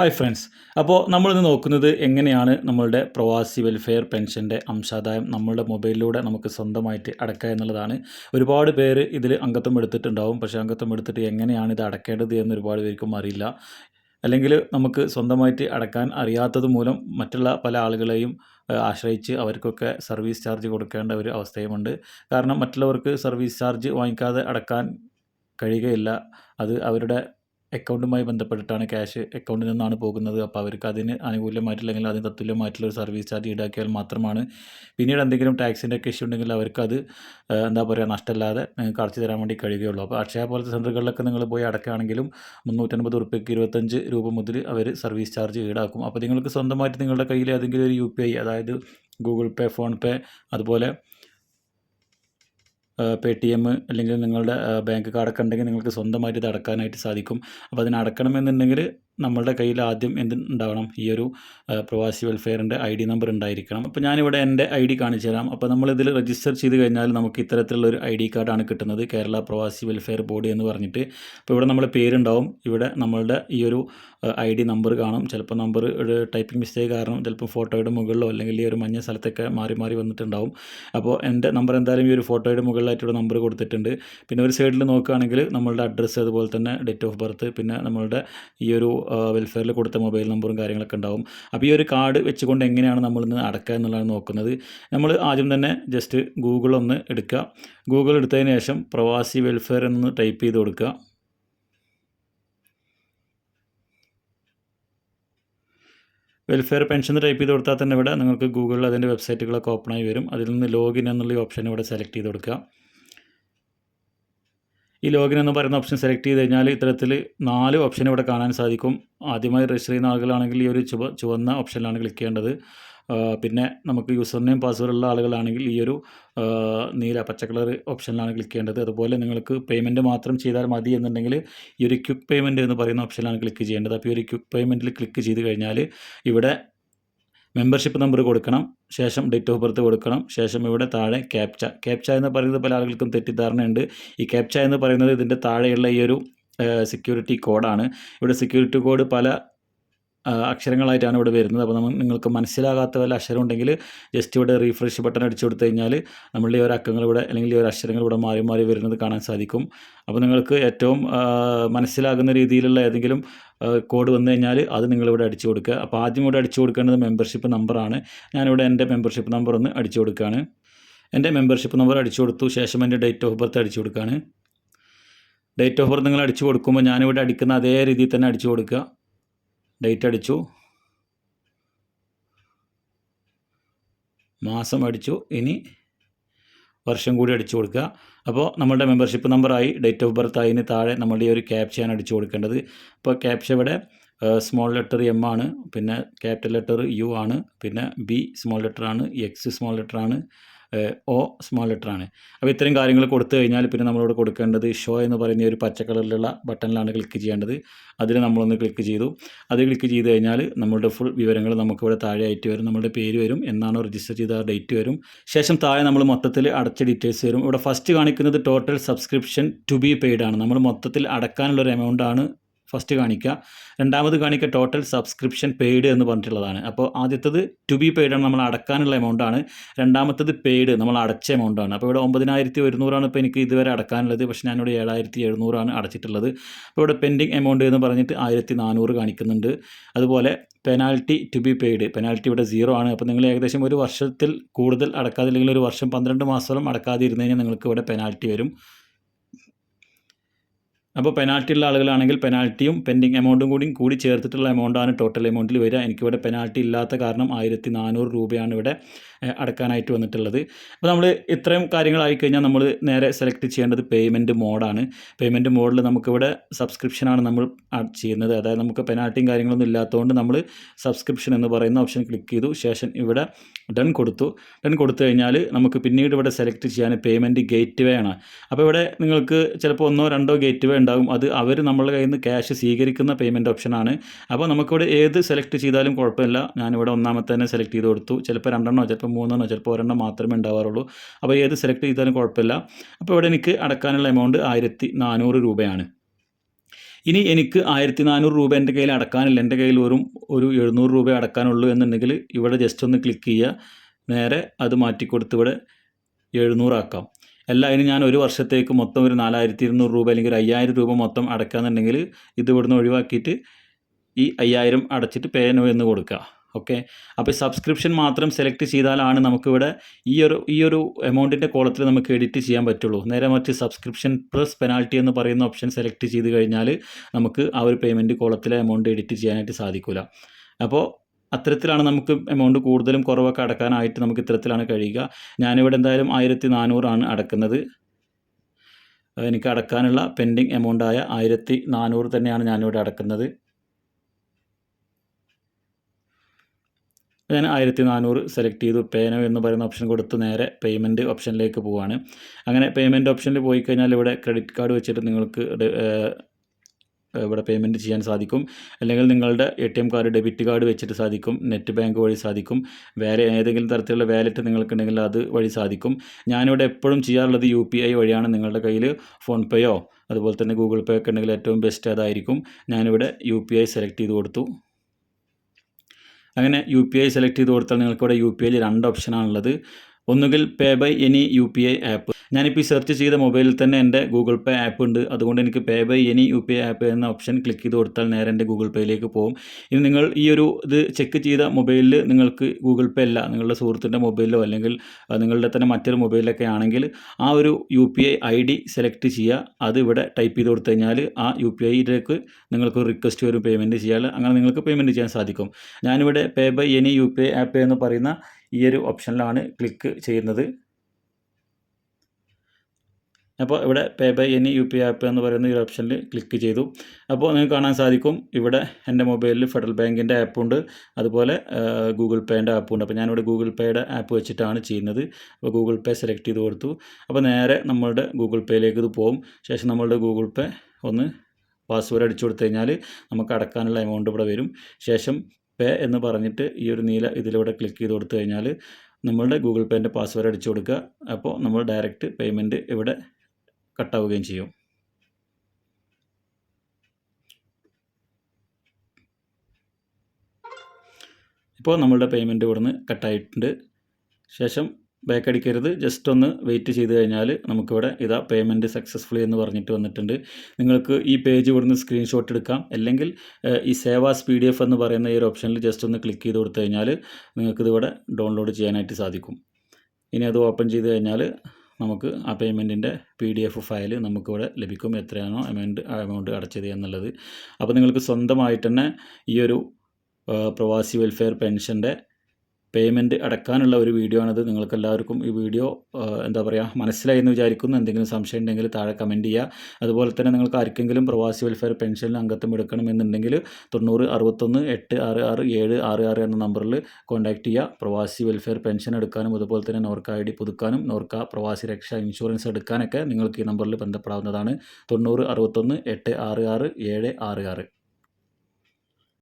Hi friends അപ്പോൾ നമ്മളിന്ന് നോക്കുന്നത് എങ്ങനെയാണ് നമ്മളുടെ പ്രവാസി വെൽഫെയർ പെൻഷന്റെ അംശാദായം നമ്മളുടെ മൊബൈലിലൂടെ നമുക്ക് സ്വന്തമായിട്ട് അടക്കുക എന്നുള്ളതാണ്. ഒരുപാട് പേര് ഇതിൽ അംഗത്വം എടുത്തിട്ടുണ്ടാവും. പക്ഷേ അംഗത്വം എടുത്തിട്ട് എങ്ങനെയാണ് ഇത് അടക്കേണ്ടത് എന്ന് ഒരുപാട് പേർക്കും അറിയില്ല. അല്ലെങ്കിൽ നമുക്ക് സ്വന്തമായിട്ട് അടക്കാൻ അറിയാത്തത് മൂലം മറ്റുള്ള പല ആളുകളെയും ആശ്രയിച്ച് അവർക്കൊക്കെ സർവീസ് ചാർജ് കൊടുക്കേണ്ട ഒരു അവസ്ഥയുമുണ്ട്. കാരണം മറ്റുള്ളവർക്ക് സർവീസ് ചാർജ് വാങ്ങിക്കാതെ അടക്കാൻ കഴിയുകയില്ല. അത് അവരുടെ അക്കൗണ്ടുമായി ബന്ധപ്പെട്ടിട്ടാണ് ക്യാഷ് അക്കൗണ്ടിൽ നിന്നാണ് പോകുന്നത്. അപ്പോൾ അവർക്ക് അതിന് അനുകൂലമായിട്ടില്ലെങ്കിൽ അതിന് തത്തുല്യമായിട്ടുള്ള ഒരു സർവീസ് ചാർജ് ഈടാക്കിയാൽ മാത്രമാണ് പിന്നീട് എന്തെങ്കിലും ടാക്സിന്റെ ഒക്കെ ഇഷ്യൂ ഉണ്ടെങ്കിൽ അവർക്കത് എന്താ പറയുക നഷ്ടമില്ലാതെ നിങ്ങൾക്ക് അടച്ചു തരാൻ വേണ്ടി കഴിയുകയുള്ളൂ. അപ്പോൾ അക്ഷയ പോലത്തെ സെന്ററുകളിലൊക്കെ നിങ്ങൾ പോയി അടക്കുകയാണെങ്കിലും മുന്നൂറ്റൻപത് റുപ്യക്ക് ഇരുപത്തഞ്ച് രൂപ മുതൽ അവർ സർവീസ് ചാർജ് ഈടാക്കും. അപ്പോൾ നിങ്ങൾക്ക് സ്വന്തമായിട്ട് നിങ്ങളുടെ കയ്യിൽ ഏതെങ്കിലും ഒരു യു അതായത് ഗൂഗിൾ പേ ഫോൺ പേ അതുപോലെ പേ ടി എം അല്ലെങ്കിൽ നിങ്ങളുടെ ബാങ്ക് കാർഡൊക്കെ ഉണ്ടെങ്കിൽ നിങ്ങൾക്ക് സ്വന്തമായിട്ട് ഇത് അടക്കാനായിട്ട് സാധിക്കും. അപ്പോൾ അതിന് അടക്കണമെന്നുണ്ടെങ്കിൽ നമ്മളുടെ കയ്യിൽ ആദ്യം എന്ത് ഉണ്ടാവണം? ഈ ഒരു പ്രവാസി വെൽഫെയറിന്റെ ഐ ഡി നമ്പർ ഉണ്ടായിരിക്കണം. അപ്പോൾ ഞാനിവിടെ എന്റെ ഐ ഡി കാണിച്ചു തരാം. അപ്പോൾ നമ്മളിതിൽ രജിസ്റ്റർ ചെയ്ത് കഴിഞ്ഞാൽ നമുക്ക് ഇത്തരത്തിലുള്ള ഒരു ഐ ഡി കാർഡാണ് കിട്ടുന്നത്. കേരള പ്രവാസി വെൽഫെയർ ബോർഡ് എന്ന് പറഞ്ഞിട്ട്. അപ്പോൾ ഇവിടെ നമ്മുടെ പേരുണ്ടാവും. ഇവിടെ നമ്മളുടെ ഈ ഒരു ഐ ഡി നമ്പർ കാണും. ചിലപ്പോൾ നമ്പർ ഒരു ടൈപ്പിംഗ് മിസ്റ്റേക്ക് കാരണം ചിലപ്പോൾ ഫോട്ടോയുടെ മുകളിലോ അല്ലെങ്കിൽ ഈ ഒരു മഞ്ഞ സ്ഥലത്തൊക്കെ മാറി മാറി വന്നിട്ടുണ്ടാവും. അപ്പോൾ എന്റെ നമ്പർ എന്തായാലും ഈ ഒരു ഫോട്ടോയുടെ മുകളിലായിട്ടുള്ള നമ്പർ കൊടുത്തിട്ടുണ്ട്. പിന്നെ ഒരു സൈഡിൽ നോക്കുകയാണെങ്കിൽ നമ്മളുടെ അഡ്രസ്സ് അതുപോലെ തന്നെ ഡേറ്റ് ഓഫ് ബർത്ത് പിന്നെ നമ്മളുടെ ഈ ഒരു വെൽഫെയറിൽ കൊടുത്ത മൊബൈൽ നമ്പറും കാര്യങ്ങളൊക്കെ ഉണ്ടാവും. അപ്പോൾ ഈ ഒരു കാർഡ് വെച്ചുകൊണ്ട് എങ്ങനെയാണ് നമ്മളിന്ന് അടക്കുക എന്നുള്ളതാണ് നോക്കുന്നത്. നമ്മൾ ആദ്യം തന്നെ ജസ്റ്റ് ഗൂഗിൾ ഒന്ന് എടുക്കുക. ഗൂഗിൾ എടുത്തതിന് ശേഷം പ്രവാസി വെൽഫെയർ എന്ന് ടൈപ്പ് ചെയ്ത് കൊടുക്കുക. വെൽഫെയർ പെൻഷൻ ടൈപ്പ് ചെയ്ത് കൊടുത്താൽ തന്നെ ഇവിടെ നിങ്ങൾക്ക് ഗൂഗിളിൽ അതിന്റെ വെബ്സൈറ്റുകളൊക്കെ ആയി വരും. അതിൽ നിന്ന് ലോഗിൻ എന്നുള്ള ഓപ്ഷൻ ഇവിടെ സെലക്ട് ചെയ്ത് കൊടുക്കുക. ഈ ലോഗിൻ എന്ന് പറയുന്ന ഓപ്ഷൻ സെലക്ട് ചെയ്ത് കഴിഞ്ഞാൽ ഇത്തരത്തിൽ നാല് ഓപ്ഷൻ ഇവിടെ കാണാൻ സാധിക്കും. ആദ്യമായി രജിസ്റ്റർ ചെയ്യുന്ന ആളുകളാണെങ്കിൽ ഈ ഒരു ചുവ ചുവന്ന ഓപ്ഷനിലാണ് ക്ലിക്ക് ചെയ്യേണ്ടത്. പിന്നെ നമുക്ക് യൂസർ നെയിം പാസ്വേഡ് ഉള്ള ആളുകളാണെങ്കിൽ ഈ ഒരു നീല പച്ച കളർ ഓപ്ഷനിലാണ് ക്ലിക്ക് ചെയ്യേണ്ടത്. അതുപോലെ നിങ്ങൾക്ക് പേയ്മെന്റ് മാത്രം ചെയ്താൽ മതി എന്നുണ്ടെങ്കിൽ ഈ ഒരു ക്വിക്ക് പേയ്മെന്റ് എന്ന് പറയുന്ന ഓപ്ഷനിലാണ് ക്ലിക്ക് ചെയ്യേണ്ടത്. അപ്പോൾ ഈ ഒരു ക്വിക്ക് പേയ്മെന്റിൽ ക്ലിക്ക് ചെയ്ത് കഴിഞ്ഞാൽ ഇവിടെ മെമ്പർഷിപ്പ് നമ്പർ കൊടുക്കണം ശേഷം ഡേറ്റ് ഓഫ് ബർത്ത് കൊടുക്കണം ശേഷം ഇവിടെ താഴെ ക്യാപ്ച ക്യാപ്ച എന്ന് പറയുന്നത് പല ആളുകൾക്കും തെറ്റിദ്ധാരണയുണ്ട്. ഈ ക്യാപ്ച എന്ന് പറയുന്നത് ഇതിന്റെ താഴെയുള്ള ഈ ഒരു സെക്യൂരിറ്റി കോഡാണ് ഇവിടെ സെക്യൂരിറ്റി കോഡ് പല അക്ഷരങ്ങളായിട്ടാണ് ഇവിടെ വരുന്നത്. അപ്പോൾ നമ്മൾ നിങ്ങൾക്ക് മനസ്സിലാകാത്ത വല്ല അക്ഷരം ഉണ്ടെങ്കിൽ ജസ്റ്റ് ഇവിടെ റീഫ്രഷ് ബട്ടൺ അടിച്ചു കൊടുത്തു കഴിഞ്ഞാൽ നമ്മളുടെ ഈ ഒരു അക്കങ്ങൾ ഇവിടെ അല്ലെങ്കിൽ ഈ ഒരു അക്ഷരങ്ങൾ ഇവിടെ മാറി മാറി വരുന്നത് കാണാൻ സാധിക്കും. അപ്പോൾ നിങ്ങൾക്ക് ഏറ്റവും മനസ്സിലാകുന്ന രീതിയിലുള്ള ഏതെങ്കിലും കോഡ് വന്നു കഴിഞ്ഞാൽ അത് നിങ്ങളിവിടെ അടിച്ചു കൊടുക്കുക. അപ്പോൾ ആദ്യം ഇവിടെ അടിച്ചു കൊടുക്കേണ്ടത് മെമ്പർഷിപ്പ് നമ്പറാണ് ഞാനിവിടെ എന്റെ മെമ്പർഷിപ്പ് നമ്പർ ഒന്ന് അടിച്ചു കൊടുക്കുകയാണ്. എന്റെ മെമ്പർഷിപ്പ് നമ്പർ അടിച്ചു കൊടുത്തു. ശേഷം എന്റെ ഡേറ്റ് ഓഫ് ബർത്ത് അടിച്ചു കൊടുക്കുകയാണ്. ഡേറ്റ് ഓഫ് ബർത്ത് നിങ്ങൾ അടിച്ചു കൊടുക്കുമ്പോൾ ഞാനിവിടെ അടിക്കുന്ന അതേ രീതിയിൽ തന്നെ അടിച്ചു കൊടുക്കുക. ഡേറ്റ് അടിച്ചു. മാസം അടിച്ചു. ഇനി വർഷം കൂടി അടിച്ചു കൊടുക്കുക. അപ്പോൾ നമ്മളുടെ മെമ്പർഷിപ്പ് നമ്പറായി ഡേറ്റ് ഓഫ് ബർത്ത് ആയതിന് താഴെ നമ്മളുടെ ഒരു ക്യാപ്ഷയാണ് അടിച്ചു കൊടുക്കേണ്ടത്. അപ്പോൾ ക്യാപ്ഷ ഇവിടെ സ്മോൾ ലെറ്റർ എം ആണ് പിന്നെ ക്യാപിറ്റൽ ലെറ്റർ യു ആണ് പിന്നെ ബി സ്മോൾ ലെറ്റർ ആണ് എക്സ് സ്മോൾ ലെറ്റർ ആണ് ഒ സ്മോൾ ലെറ്റർ ആണ്. അപ്പോൾ ഇത്രയും കാര്യങ്ങൾ കൊടുത്തു കഴിഞ്ഞാൽ പിന്നെ നമ്മളോട് കൊടുക്കേണ്ടത് ഷോ എന്ന് പറയുന്ന ഒരു പച്ച കളറിലുള്ള ബട്ടണിലാണ് ക്ലിക്ക് ചെയ്യേണ്ടത്. അതിൽ നമ്മളൊന്ന് ക്ലിക്ക് ചെയ്തു. അത് ക്ലിക്ക് ചെയ്ത് കഴിഞ്ഞാൽ നമ്മളുടെ ഫുൾ വിവരങ്ങൾ നമുക്കിവിടെ താഴെ ആയിട്ട് വരും. നമ്മുടെ പേര് വരും. എന്നാണോ രജിസ്റ്റർ ചെയ്ത ഡേറ്റ് വരും. ശേഷം താഴെ നമ്മൾ മൊത്തത്തിൽ അടച്ച ഡീറ്റെയിൽസ് വരും. ഇവിടെ ഫസ്റ്റ് കാണിക്കുന്നത് total subscription to be paid ആണ്. നമ്മൾ മൊത്തത്തിൽ അടക്കാനുള്ള ഒരു എമൗണ്ട് ആണ് ഫസ്റ്റ് കാണിക്കുക. രണ്ടാമത് കാണിക്കുക ടോട്ടൽ സബ്സ്ക്രിപ്ഷൻ പെയ്ഡ് എന്ന് പറഞ്ഞിട്ടുള്ളതാണ്. അപ്പോൾ ആദ്യത്തത് ടു ബി പെയ്ഡ് ആണ് നമ്മൾ അടക്കാനുള്ള എമൗണ്ട് ആണ്. രണ്ടാമത്തത് പെയ്ഡ് നമ്മൾ അടച്ച എമൗണ്ട് ആണ്. അപ്പോൾ ഇവിടെ ഒമ്പതിനായിരത്തി ഒരുന്നൂറാണ് ഇപ്പോൾ എനിക്ക് ഇതുവരെ അടക്കാനുള്ളത്. പക്ഷേ ഞാനിവിടെ ഏഴായിരത്തി എഴുന്നൂറാണ് അടച്ചിട്ടുള്ളത്. അപ്പോൾ ഇവിടെ പെൻഡിങ് എമൗണ്ട് എന്ന് പറഞ്ഞിട്ട് ആയിരത്തി നാനൂറ് കാണിക്കുന്നുണ്ട്. അതുപോലെ penalty to be paid penalty ഇവിടെ സീറോ ആണ്. അപ്പോൾ നിങ്ങൾ ഏകദേശം ഒരു വർഷത്തിൽ കൂടുതൽ അടക്കാതില്ലെങ്കിൽ ഒരു വർഷം പന്ത്രണ്ട് മാസത്തോളം അടക്കാതിരുന്നതിന് കഴിഞ്ഞാൽ നിങ്ങൾക്ക് ഇവിടെ പെനാൽറ്റി വരും. അപ്പോൾ പെനാൽറ്റി ഉള്ള ആളുകളാണെങ്കിൽ പെനാൽറ്റിയും പെൻഡിങ് എമൗണ്ടും കൂടി കൂടി ചേർത്തിട്ടുള്ള എമൗണ്ടാണ് ടോട്ടൽ എമൗണ്ടിൽ വരിക. എനിക്കിവിടെ പെനാൾട്ടി ഇല്ലാത്ത കാരണം ആയിരത്തി നാനൂറ് രൂപയാണ് ഇവിടെ അടക്കാനായിട്ട് വന്നിട്ടുള്ളത്. അപ്പോൾ നമ്മൾ ഇത്രയും കാര്യങ്ങളായി കഴിഞ്ഞാൽ നമ്മൾ നേരെ സെലക്ട് ചെയ്യേണ്ടത് പേയ്മെന്റ് മോഡാണ് പേയ്മെന്റ് മോഡിൽ നമുക്കിവിടെ സബ്സ്ക്രിപ്ഷനാണ് നമ്മൾ ചെയ്യുന്നത്. അതായത് നമുക്ക് പെനാൽറ്റിയും കാര്യങ്ങളൊന്നും ഇല്ലാത്തതുകൊണ്ട് നമ്മൾ സബ്സ്ക്രിപ്ഷൻ എന്ന് പറയുന്ന ഓപ്ഷൻ ക്ലിക്ക് ചെയ്തു. ശേഷം ഇവിടെ ഡൺ കൊടുത്തു. ഡൺ കൊടുത്തു കഴിഞ്ഞാൽ നമുക്ക് പിന്നീട് ഇവിടെ സെലക്ട് ചെയ്യാൻ പേയ്മെന്റ് ഗേറ്റ് വേ ആണ്. അപ്പോൾ ഇവിടെ നിങ്ങൾക്ക് ചിലപ്പോൾ ഒന്നോ രണ്ടോ ഗേറ്റ് വേ ഉണ്ടാകും അത് അവർ നമ്മളുടെ കയ്യിൽ നിന്ന് ക്യാഷ് സ്വീകരിക്കുന്ന പേയ്മെന്റ് ഓപ്ഷനാണ് അപ്പോൾ നമുക്കിവിടെ ഏത് സെലക്ട് ചെയ്താലും കുഴപ്പമില്ല. ഞാനിവിടെ ഒന്നാമത്തെ തന്നെ സെലക്ട് ചെയ്ത് കൊടുത്തു. ചിലപ്പോൾ രണ്ടെണ്ണോ ചിലപ്പോൾ മൂന്നെണ്ണോ ചിലപ്പോൾ ഒരെണ്ണം മാത്രമേ ഉണ്ടാവാറുള്ളൂ. അപ്പോൾ ഏത് സെലക്ട് ചെയ്താലും കുഴപ്പമില്ല. അപ്പോൾ ഇവിടെ എനിക്ക് അടക്കാനുള്ള എമൗണ്ട് ആയിരത്തി നാനൂറ് രൂപയാണ്. ഇനി എനിക്ക് ആയിരത്തി നാനൂറ് രൂപ എന്റെ കയ്യിൽ അടക്കാനില്ല. എന്റെ കയ്യിൽ വെറും ഒരു എഴുന്നൂറ് രൂപ അടക്കാനുള്ളൂ എന്നുണ്ടെങ്കിൽ ഇവിടെ ജസ്റ്റ് ഒന്ന് ക്ലിക്ക് ചെയ്യുക. നേരെ അത് മാറ്റിക്കൊടുത്ത് ഇവിടെ എഴുന്നൂറാക്കാം. അല്ല ഇനി ഞാൻ ഒരു വർഷത്തേക്ക് മൊത്തം ഒരു നാലായിരത്തി ഇരുന്നൂറ് രൂപ അല്ലെങ്കിൽ ഒരു അയ്യായിരം രൂപ മൊത്തം അടക്കാന്നുണ്ടെങ്കിൽ ഇത് ഇവിടുന്ന് ഒഴിവാക്കിയിട്ട് ഈ അയ്യായിരം അടച്ചിട്ട് പേ നോ എന്ന് കൊടുക്കുക. ഓക്കെ അപ്പോൾ സബ്സ്ക്രിപ്ഷൻ മാത്രം സെലക്ട് ചെയ്താലാണ് നമുക്കിവിടെ ഈ ഒരു ഈ ഒരു എമൗണ്ടിന്റെ കോളത്തിൽ നമുക്ക് എഡിറ്റ് ചെയ്യാൻ പറ്റുള്ളൂ. നേരെ മറിച്ച് സബ്സ്ക്രിപ്ഷൻ പ്ലസ് പെനാൾട്ടി എന്ന് പറയുന്ന ഓപ്ഷൻ സെലക്ട് ചെയ്ത് കഴിഞ്ഞാൽ നമുക്ക് ആ ഒരു പേയ്മെന്റ് കോളത്തിലെ എമൗണ്ട് എഡിറ്റ് ചെയ്യാനായിട്ട് സാധിക്കില്ല അപ്പോൾ അത്തരത്തിലാണ് നമുക്ക് എമൗണ്ട് കൂടുതലും കുറവൊക്കെ അടക്കാനായിട്ട് നമുക്ക് ഇത്തരത്തിലാണ് കഴിയുക. ഞാനിവിടെ എന്തായാലും ആയിരത്തി നാനൂറാണ് അടക്കുന്നത്. എനിക്ക് അടക്കാനുള്ള പെൻഡിങ് എമൗണ്ടായ ആയിരത്തി നാനൂറ് തന്നെയാണ് ഞാനിവിടെ അടക്കുന്നത്. ഞാൻ ആയിരത്തി നാനൂറ് സെലക്ട് ചെയ്തു. പേനോ എന്ന് പറയുന്ന ഓപ്ഷൻ കൊടുത്ത് നേരെ പേയ്മെന്റ് ഓപ്ഷനിലേക്ക് പോവാണ്. അങ്ങനെ പേയ്മെന്റ് ഓപ്ഷനിൽ പോയി കഴിഞ്ഞാൽ ഇവിടെ ക്രെഡിറ്റ് കാർഡ് വെച്ചിട്ട് നിങ്ങൾക്ക് ഇവിടെ പേയ്മെന്റ് ചെയ്യാൻ സാധിക്കും. അല്ലെങ്കിൽ നിങ്ങളുടെ A T M card debit card വെച്ചിട്ട് സാധിക്കും. നെറ്റ് ബാങ്ക് വഴി സാധിക്കും. വേറെ ഏതെങ്കിലും തരത്തിലുള്ള വാലറ്റ് നിങ്ങൾക്കുണ്ടെങ്കിൽ അത് വഴി സാധിക്കും. ഞാനിവിടെ എപ്പോഴും ചെയ്യാറുള്ളത് യു പി ഐ വഴിയാണ്. നിങ്ങളുടെ കയ്യിൽ ഫോൺ പേയോ അതുപോലെ തന്നെ ഗൂഗിൾ പേ ഒക്കെ ഉണ്ടെങ്കിൽ ഏറ്റവും ബെസ്റ്റ് അതായിരിക്കും. ഞാനിവിടെ യു പി ഐ സെലക്ട് ചെയ്ത് കൊടുത്തു. അങ്ങനെ യു പി ഐ സെലക്ട് ചെയ്ത് കൊടുത്താൽ നിങ്ങൾക്കിവിടെ യു പി ഐയിൽ രണ്ട് ഓപ്ഷനാണുള്ളത് ഒന്നുകിൽ pay by any U P I app ഞാനിപ്പോൾ ഈ സെർച്ച് ചെയ്ത മൊബൈലിൽ തന്നെ എന്റെ ഗൂഗിൾ പേ ആപ്പ് ഉണ്ട്. അതുകൊണ്ട് എനിക്ക് pay by any U P I app എന്ന ഓപ്ഷൻ ക്ലിക്ക് ചെയ്ത് കൊടുത്താൽ നേരെ എന്റെ ഗൂഗിൾ പേയിലേക്ക് പോകും. ഇനി നിങ്ങൾ ഈ ഒരു ഇത് ചെക്ക് ചെയ്ത മൊബൈലിൽ നിങ്ങൾക്ക് ഗൂഗിൾ പേ അല്ല നിങ്ങളുടെ സുഹൃത്തിന്റെ മൊബൈലിലോ അല്ലെങ്കിൽ നിങ്ങളുടെ തന്നെ മറ്റൊരു മൊബൈലൊക്കെ ആണെങ്കിൽ ആ ഒരു U P I I D select ചെയ്യുക അത് ഇവിടെ ടൈപ്പ് ചെയ്ത് കൊടുത്തു കഴിഞ്ഞാൽ ആ യു പി ഐയിലേക്ക് നിങ്ങൾക്ക് റിക്വസ്റ്റ് വരും പേയ്മെന്റ് ചെയ്യാൻ. അങ്ങനെ നിങ്ങൾക്ക് പേയ്മെന്റ് ചെയ്യാൻ സാധിക്കും. ഞാനിവിടെ pay by any U P I app എന്ന് പറയുന്ന ഈ ഒരു ഓപ്ഷനിലാണ് ക്ലിക്ക് ചെയ്യുന്നത്. അപ്പോൾ ഇവിടെ pay by any U P app എന്ന് പറയുന്ന ഈ ഓപ്ഷനിൽ ക്ലിക്ക് ചെയ്തു. അപ്പോൾ നിങ്ങൾക്ക് കാണാൻ സാധിക്കും ഇവിടെ എന്റെ മൊബൈലിൽ ഫെഡറൽ ബാങ്കിന്റെ ആപ്പുണ്ട് അതുപോലെ ഗൂഗിൾ പേന്റെ ആപ്പുണ്ട് അപ്പോൾ ഞാനിവിടെ ഗൂഗിൾ പേയുടെ ആപ്പ് വെച്ചിട്ടാണ് ചെയ്യുന്നത്. അപ്പോൾ ഗൂഗിൾ പേ സെലക്ട് ചെയ്ത് കൊടുത്തു. അപ്പോൾ നേരെ നമ്മളുടെ ഗൂഗിൾ പേയിലേക്ക് ഇത് പോകും ശേഷം നമ്മളുടെ ഗൂഗിൾ പേ ഒന്ന് പാസ്വേഡ് അടിച്ചു കൊടുത്തു കഴിഞ്ഞാൽ നമുക്ക് അടക്കാനുള്ള എമൗണ്ട് ഇവിടെ വരും. ശേഷം പേ എന്ന് പറഞ്ഞിട്ട് ഈ ഒരു നീല ഇതിലൂടെ ക്ലിക്ക് ചെയ്ത് കൊടുത്തു കഴിഞ്ഞാൽ നമ്മളുടെ ഗൂഗിൾ പേന്റെ പാസ്വേഡ് അടിച്ചു കൊടുക്കുക. അപ്പോൾ നമ്മൾ ഡയറക്റ്റ് പേയ്മെന്റ് ഇവിടെ കട്ടാവുകയും ചെയ്യും. ഇപ്പോൾ നമ്മളുടെ പേയ്മെന്റ് ഇവിടുന്ന് കട്ടായിട്ടുണ്ട് ശേഷം ബാക്ക് അടിക്കരുത് ജസ്റ്റ് ഒന്ന് വെയിറ്റ് ചെയ്ത് കഴിഞ്ഞാൽ നമുക്കിവിടെ ഇതാ പേയ്മെന്റ് സക്സസ്ഫുള്ളി എന്ന് പറഞ്ഞിട്ട് വന്നിട്ടുണ്ട്. നിങ്ങൾക്ക് ഈ പേജ് ഇവിടുന്ന് സ്ക്രീൻഷോട്ട് എടുക്കാം. അല്ലെങ്കിൽ ഈ സേവാസ് പി ഡി എഫ് എന്ന് പറയുന്ന ഈ ഒരു ഓപ്ഷനിൽ ജസ്റ്റ് ഒന്ന് ക്ലിക്ക് ചെയ്ത് കൊടുത്തു കഴിഞ്ഞാൽ നിങ്ങൾക്കിതിവിടെ ഡൗൺലോഡ് ചെയ്യാനായിട്ട് സാധിക്കും. ഇനി അത് ഓപ്പൺ ചെയ്ത് കഴിഞ്ഞാൽ നമുക്ക് ആ പേയ്മെന്റിന്റെ പി ഡി എഫ് ഫയൽ നമുക്കിവിടെ ലഭിക്കും. എത്രയാണോ എമൗണ്ട് എമൗണ്ട് അടച്ചത് എന്നുള്ളത്. അപ്പോൾ നിങ്ങൾക്ക് സ്വന്തമായിട്ട് തന്നെ ഈ ഒരു പ്രവാസി വെൽഫെയർ പെൻഷന്റെ പേയ്മെന്റ് അടക്കാനുള്ള ഒരു വീഡിയോ ആണിത്. നിങ്ങൾക്ക് എല്ലാവർക്കും ഈ വീഡിയോ എന്താ പറയുക മനസ്സിലായി എന്ന് വിചാരിക്കുന്നു. എന്തെങ്കിലും സംശയം ഉണ്ടെങ്കിൽ താഴെ കമന്റ് ചെയ്യുക അതുപോലെ തന്നെ നിങ്ങൾക്ക് ആർക്കെങ്കിലും പ്രവാസി വെൽഫെയർ പെൻഷനിൽ അംഗത്വം എടുക്കണമെന്നുണ്ടെങ്കിൽ തൊണ്ണൂറ് അറുപത്തൊന്ന് എട്ട് ആറ് ആറ് ഏഴ് ആറ് ആറ് എന്ന നമ്പറിൽ കോൺടാക്റ്റ് ചെയ്യുക പ്രവാസി വെൽഫെയർ പെൻഷൻ എടുക്കാനും അതുപോലെ തന്നെ നോർക്ക ഐ ഡി പുതുക്കാനും നോർക്ക പ്രവാസി രക്ഷ ഇൻഷുറൻസ് എടുക്കാനൊക്കെ നിങ്ങൾക്ക് ഈ നമ്പറിൽ ബന്ധപ്പെടാവുന്നതാണ്. തൊണ്ണൂറ് അറുപത്തൊന്ന് എട്ട് ആറ് ആറ് ഏഴ് ആറ് ആറ്.